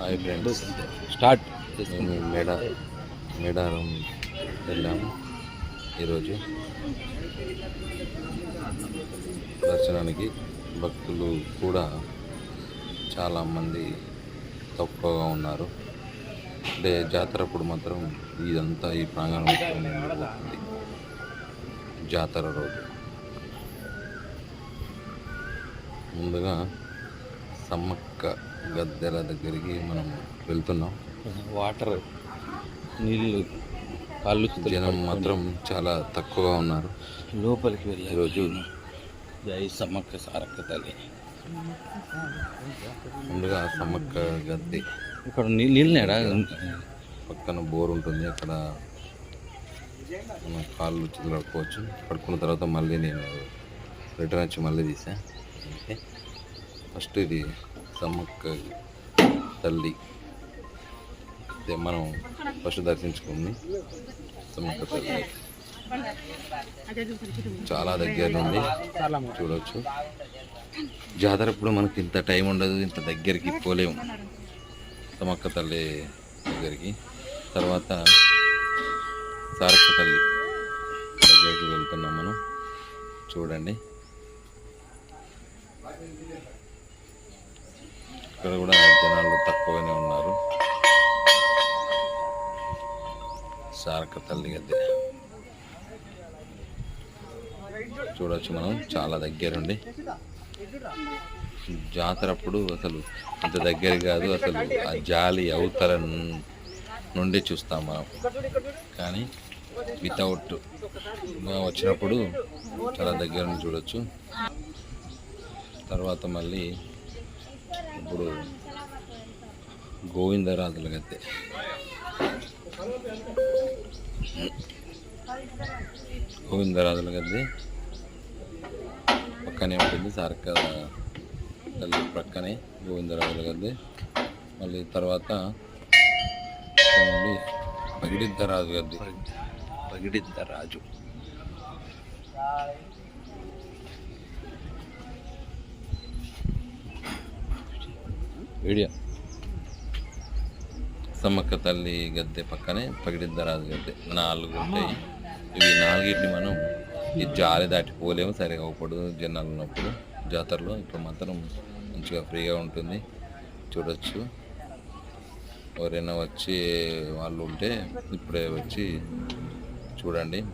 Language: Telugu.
Hi friends. స్టార్ట్ మేము మేడ మేడారం వెళ్ళాము ఈరోజు. దర్శనానికి భక్తులు కూడా చాలామంది తక్కువగా ఉన్నారు. అంటే జాతర అప్పుడు మాత్రం ఇదంతా ఈ ప్రాంగణం నిండిపోతుంది జాతర రోజు. ముందుగా సమ్మక్క గద్దెల దగ్గరికి మనం వెళ్తున్నాం. వాటర్ నీళ్ళు కాళ్ళు జనం మాత్రం చాలా తక్కువగా ఉన్నారు. లోపలికి వెళ్ళి ఈరోజు జై సమ్మక్క సారక్క తల్లి. ముందుగా సమ్మక్క గద్దె. ఇక్కడ నీళ్ళనేడా పక్కన బోర్ ఉంటుంది. అక్కడ మన కాళ్ళు చేతులు కడుక్కోవచ్చు. కడుక్కున్న తర్వాత మళ్ళీ నేను రిటర్న్ వచ్చి మళ్ళీ తీసా. ఓకే. ఫస్ట్ ఇది సమ్మక్క తల్లి. అయితే మనం ఫస్ట్ దర్శించుకుంది సమ్మక్క తల్లి. చాలా దగ్గర నుండి చూడవచ్చు జాతర ఇప్పుడు మనకి ఇంత టైం ఉండదు ఇంత దగ్గరికి పోలేము. సమ్మక్క తల్లి దగ్గరికి. తర్వాత సారక్క తల్లి దగ్గరికి వెళ్తున్నాం మనం. చూడండి. ఇక్కడ కూడా జనాలు తక్కువనే ఉన్నారు. సారక తల్లి గద్దె. చూడవచ్చు మనం చాలా దగ్గరుండి. జాతర అప్పుడు అసలు ఇంత దగ్గర కాదు అసలు ఆ జాలి అవతల నుండి చూస్తాం మనం. కానీ వితౌట్ వచ్చినప్పుడు చాలా దగ్గర నుంచి చూడొచ్చు. తర్వాత మళ్ళీ ఇప్పుడు గోవిందరాజుల గద్దె. గోవిందరాజుల గద్దె. పక్కనే ఉంటుంది సార్క తల్లి ప్రక్కనే గోవిందరాజుల గద్దె. మళ్ళీ తర్వాత ఇక్కడ నుండి పగిడిద్దరాజు గద్దె. పగిడిద్ద వీడియో. సమ్మక్క తల్లి గద్దె పక్కనే పగిడిద్దరాజు గద్దె. నాలుగు ఉంటాయి. ఇవి నాలుగింటిని మనం ఈ జాలి దాటిపోలేము సరిగా అవ్వకూడదు. జనాలు ఉన్నప్పుడు జాతరలో ఇప్పుడు మాత్రం మంచిగా ఫ్రీగా ఉంటుంది. చూడొచ్చు. ఎవరైనా వచ్చి వాళ్ళు ఉంటే ఇప్పుడే వచ్చి చూడండి.